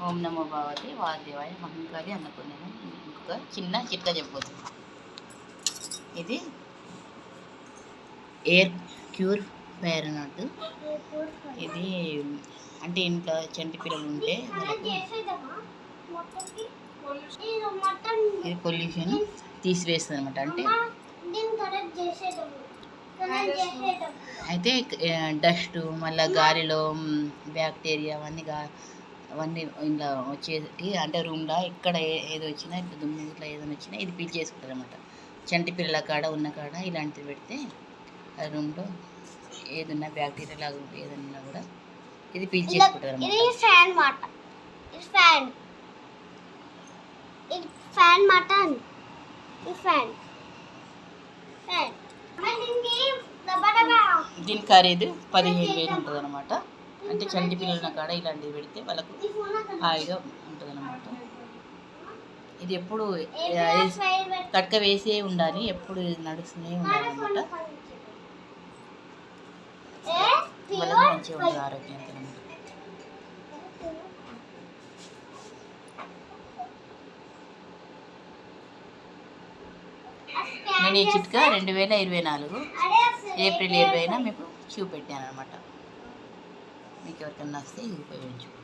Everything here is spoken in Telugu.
ఓం నమో భగవతి వాదేవాయ మహంకాళి అన్నపూర్ణిమ ఇంకొక చిన్న చిట్కా చెప్పబోతుంది ఇది ఎయిర్ క్యూర్ ఫైర్ అన్నట్టు. ఇది అంటే ఇంట్లో చంటి పిల్లలు ఉంటే ఇది పొల్యూషన్ తీసివేస్తుంది అనమాట అంటే అయితే డస్ట్ మళ్ళీ గాలిలో బ్యాక్టీరియా అవన్నీ గా అవన్నీ ఇలా వచ్చేటి అంటే రూమ్లో ఎక్కడ ఏది వచ్చినా ఇట్లా దుమ్ము ఇట్లా ఏదైనా వచ్చినా ఇది పీల్ చేసుకుంటారు అనమాట చంటి పిల్లల కాడ ఉన్న కాడ ఇలాంటివి పెడితే ఆ రూమ్లో ఏదన్నా బ్యాక్టీరియా లాగా ఏదన్నా కూడా ఇది పీల్ చేసుకుంటారు ఇది అనమాట ఫ్యాన్ మాట. ఇది ఫ్యాన్. ఇది ఫ్యాన్ మాట ఇది ఫ్యాన్. ఫ్యాన్. దీని ఖరీదు పదిహేను వేలు ఉంటుంది అనమాట అంటే చంటి పిల్లల కాడ ఇలాంటివి పెడితే వాళ్ళకు హాయిగా ఉంటుంది అనమాట ఇది ఎప్పుడు కట్క వేసే ఉండాలి ఎప్పుడు నడుస్తూనే ఉండాలి అనమాట వాళ్ళకి మంచిగా ఉంటుంది అనమాట నేను ఈ చిట్కా రెండు వేల ఇరవై నాలుగు ఏప్రిల్ ఇరవైన మీకు చూపెట్టాను అనమాట మీకు ఎవరికన్నా వస్తే ఇది ఉపయోగించుకోండి